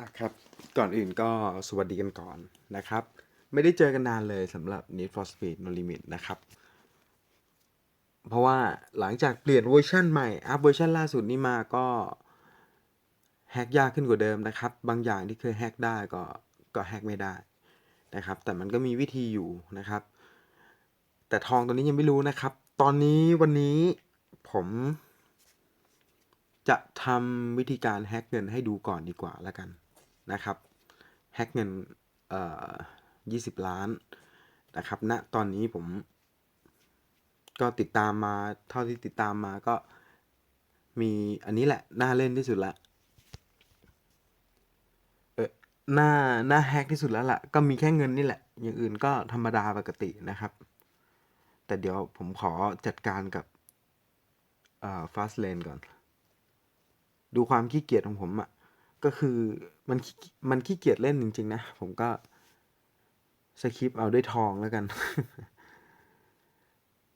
อะครับก่อนอื่นก็สวัสดีกันก่อนนะครับ ไม่ได้เจอกันนานเลยสำหรับ Need for Speed No Limit นะครับ เพราะว่าหลังจากเปลี่ยนเวอร์ชันใหม่ อัพเวอร์ชันล่าสุดนี้มาก็แฮกยากขึ้นกว่าเดิมนะครับ บางอย่างที่เคยแฮกได้ก็ก็แฮกไม่ได้นะครับ แต่มันก็มีวิธีอยู่นะครับ แต่ทองตัวนี้ยังไม่รู้นะครับ ตอนนี้วันนี้ผมจะทำวิธีการแฮกเงินให้ดูก่อนดีกว่าแล้วกัน นะครับแฮกเงินเอ่อ20 ล้านนะครับณตอนนี้ผมก็ติดตามมาเท่าที่ติดตามมาก็มีอันนี้แหละ น่าเล่นที่สุดละเออหน่าหน่าแฮกที่สุดแล้วล่ะ ก็มีแค่เงินนี่แหละ อย่างอื่นก็ธรรมดาปกตินะครับ แต่เดี๋ยวผมขอจัดการกับเอ่อ fast lane ก่อน ดูความขี้เกียจของผมอะ่ะ ก็คือมันมันขี้เกียจเล่นจริง ๆ นะ ผมก็สคริปเอาด้วยทองแล้วกัน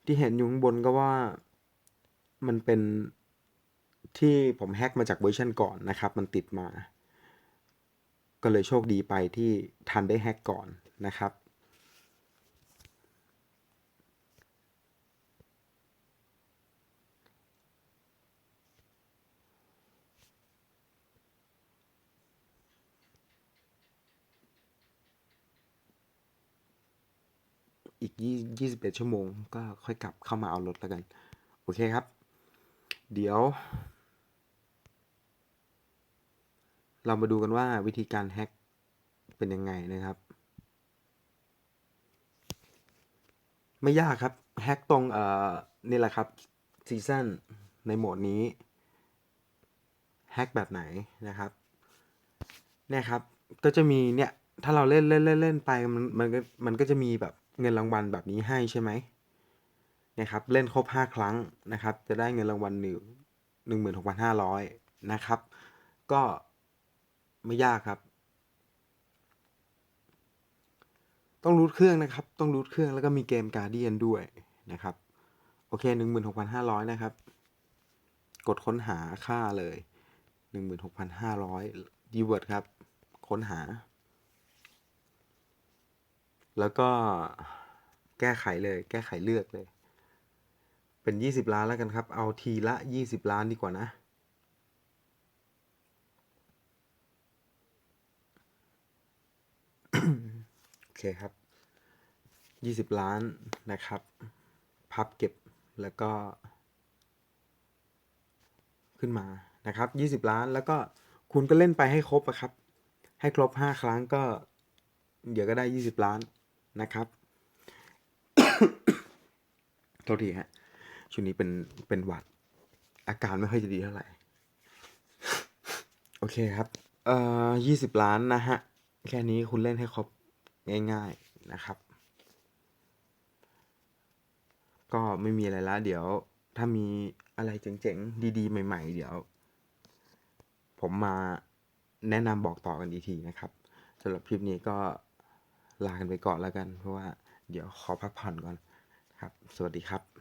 ที่เห็นอยู่ข้างบนก็ว่ามันเป็นที่ผมแฮกมาจากเวอร์ชันก่อนนะครับ มันติดมา ก็เลยโชคดีไปที่ทันได้แฮกก่อนนะครับ อีกยี่สิบเอ็ดชั่วโมง ก็ค่อยกลับเข้ามาเอารถแล้วกัน โอเคครับ เดี๋ยว เรามาดูกันว่าวิธีการแฮ็กเป็นยังไงนะครับ ไม่ยากครับ แฮ็กตรงเอ่อนี่แหละครับซีซั่นในโหมดนี้แฮ็กแบบไหนนะครับเนี่ยครับก็จะมีเนี่ยถ้าเราเล่นเล่นเล่นเล่นไปมันมันก็มันก็จะมีแบบ เงินรางวัลแบบนี้ให้ใช่ไหมนี่ยครับเล่นครบห้าครั้งนะครับ จะได้เงินรางวัลหนึ่งหนึ่งหมื่นหกพันห้าร้อยนะครับ ก็ไม่ยากครับ ต้องรูทเครื่องนะครับ ต้องรูทเครื่องแล้วก็มีเกมการเดียนด้วยนะครับ โอเคหนึ่งหมื่นหกพันห้าร้อยนะครับ กดค้นหาค่าเลยหนึ่งหมื่นหกพันห้าร้อยดีเวิร์ดครับ ค้นหา แล้วก็แก้ไขเลย แก้ไขเลือกเลย เป็นยี่สิบล้านแล้วกันครับ เอาทีละยี่สิบล้านดีกว่านะ โอเคครับยี่สิบล้านนะครับ พับเก็บแล้วก็ ขึ้นมานะครับยี่สิบล้านแล้วก็คุณก็เล่นไปให้ครบอะครับ ให้ครบห้าครั้งก็ เดี๋ยวก็ได้ยี่สิบล้าน นะครับโทษทีฮะช่วงนี้เป็นเป็นหวัด อาการไม่ค่อยจะดีเท่าไหร่ โอเคครับ เอ่อยี่สิบล้านนะฮะ แค่นี้คุณเล่นให้ครบง่าย ๆนะครับ ก็ไม่มีอะไรละเดี๋ยว ถ้ามีอะไรเจ๋งๆ ดีๆ ใหม่ ๆ เดี๋ยว ผมมาแนะนำบอกต่อกันอีกทีนะครับสำหรับคลิปนี้ก็ ลากันไปก่อนแล้วกัน เพราะว่าเดี๋ยวขอพักผ่อนก่อนครับ สวัสดีครับ